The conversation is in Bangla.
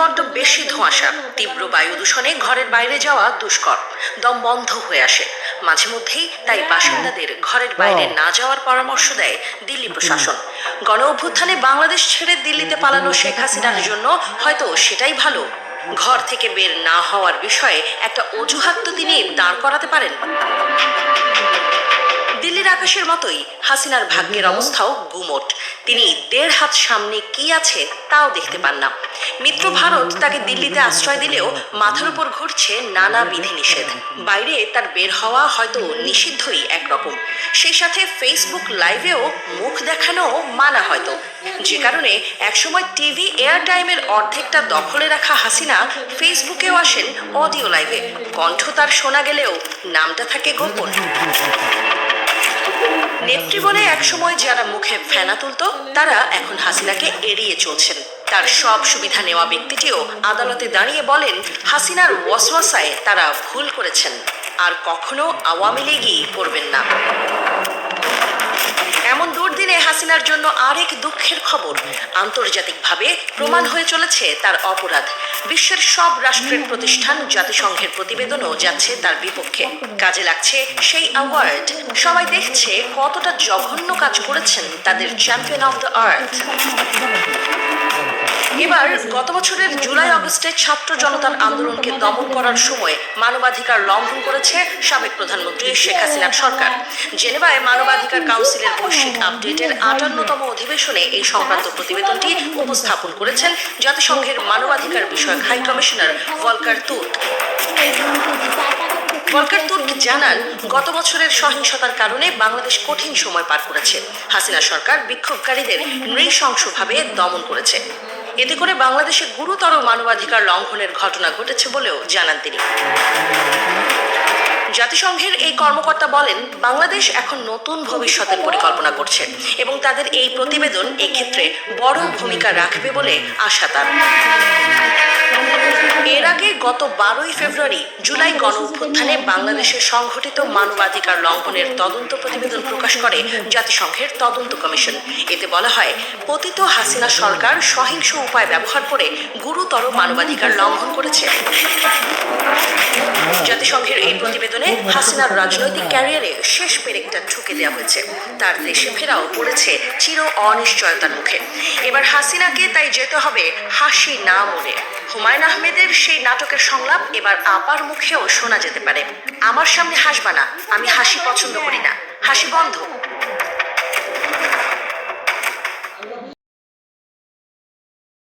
বড্ড বেশি ধোঁয়াশা। তীব্র বায়ু দূষণে ঘরের বাইরে যাওয়া দুষ্কর। দম বন্ধ হয়ে আসে। মাঝে মধ্যেই তাই বাসিন্দাদের ঘরের বাইরে না যাওয়ার পরামর্শ দেয় দিল্লি প্রশাসন। গণ অভ্যুত্থানে বাংলাদেশ ছেড়ে দিল্লিতে পালানো শেখ হাসিনার জন্য হয়তো সেটাই ভালো। ঘর থেকে বের না হওয়ার বিষয়ে একটা অজুহাত তো তিনি দাঁড় করাতে পারেন। দিল্লির আকাশের মতোই হাসিনার ভাগ্যের অবস্থাও গুমোট। তিনি দেড় হাত সামনে কি আছে তাও দেখতে পান না। মিত্র ভারত তাকে দিল্লিতে আশ্রয় দিলেও মাথার উপর ঘুরছে নানা বিধিনিষেধ বাইরে তার বের হওয়া হয়তো নিষিদ্ধই একরকম। সেই সাথে ফেসবুক লাইভেও মুখ দেখানো মানা হয়তো। যে কারণে একসময় টিভি এয়ার টাইমের অর্ধেকটা দখলে রাখা হাসিনা ফেসবুকেও আসেন অডিও লাইভে কণ্ঠ তার শোনা গেলেও নামটা থাকে গোপন। নেত্রী বলে একসময় যারা মুখে ফেনা তুলত, তারা এখন হাসিনাকে এড়িয়ে চলছেন। তার সব সুবিধা নেওয়া ব্যক্তিটিও আদালতে দাঁড়িয়ে বলেন, হাসিনার ওয়াসওয়াসায় তারা ভুল করেছেন। আর কখনো আওয়ামী লীগই করবেন না। হাসিনার জন্য আরেক দুঃখের খবর। আন্তর্জাতিকভাবে প্রমাণ হয়ে চলেছে তার অপরাধ। বিশ্বের সব রাষ্ট্রের প্রতিষ্ঠান, জাতিসংঘের প্রতিবেদনও যাচ্ছে তার বিপক্ষে। কাজে লাগছে সেই অ্যাওয়ার্ড সবাই দেখছে কতটা জঘন্য কাজ করেছেন তাদের চ্যাম্পিয়ন অফ দ্য আর্থ এবার গত বছরের জুলাই আগস্টে ছাত্র জনতার আন্দোলনকে দমন করার সময় মানবাধিকার লঙ্ঘন করেছে সাবেক প্রধানমন্ত্রী শেখ হাসিনার সরকার। জেনেভায় মানবাধিকার কাউন্সিলের বৈশ্বিক আপডেটের আটান্নতম অধিবেশনে এই সংক্রান্ত প্রতিবেদনটি উপস্থাপন করেছেন জাতিসংঘের মানবাধিকার বিষয়ক হাই কমিশনার ভলকার তুর্ক জানান, গত বছরের সহিংসতার কারণে বাংলাদেশ কঠিন সময় পার করেছে। হাসিনা সরকার বিক্ষোভকারীদের নৃশংসভাবে দমন করেছে। এতে করে বাংলাদেশে গুরুতর মানবাধিকার লঙ্ঘনের ঘটনা ঘটেছে বলেও জানান তিনি। জাতিসংঘের এই কর্মকর্তা বলেন, বাংলাদেশ এখন নতুন ভবিষ্যতের পরিকল্পনা করছে এবং তাদের এই প্রতিবেদন এক্ষেত্রে বড় ভূমিকা রাখবে বলে আশা তার। এর আগে গত বারোই ফেব্রুয়ারি জুলাই গণ অভ্যুত্থানে বাংলাদেশে সংঘটিত মানবাধিকার লঙ্ঘনের তদন্ত প্রতিবেদন প্রকাশ করে জাতিসংঘের তদন্ত কমিশন। এতে বলা হয়, পতিত হাসিনা সরকার সহিংস উপায় ব্যবহার করে গুরুতর মানবাধিকার লঙ্ঘন করেছে। জাতিসংঘের এই প্রতিবেদনে হাসিনার রাজনৈতিক ক্যারিয়ারে শেষ পেরেকটা ঠুকে দেওয়া হয়েছে। তার দেশে ফেরাও পড়েছে চির অনিশ্চয়তার মুখে। এবার হাসিনাকে তাই যেতে হবে হাসি না মরে হুমায়ুন আহমেদের সেই নাটকের সংলাপ এবার আপার মুখেও শোনা যেতে পারে। আমার সামনে হাসবা না আমি হাসি পছন্দ করি না। হাসি বন্ধ।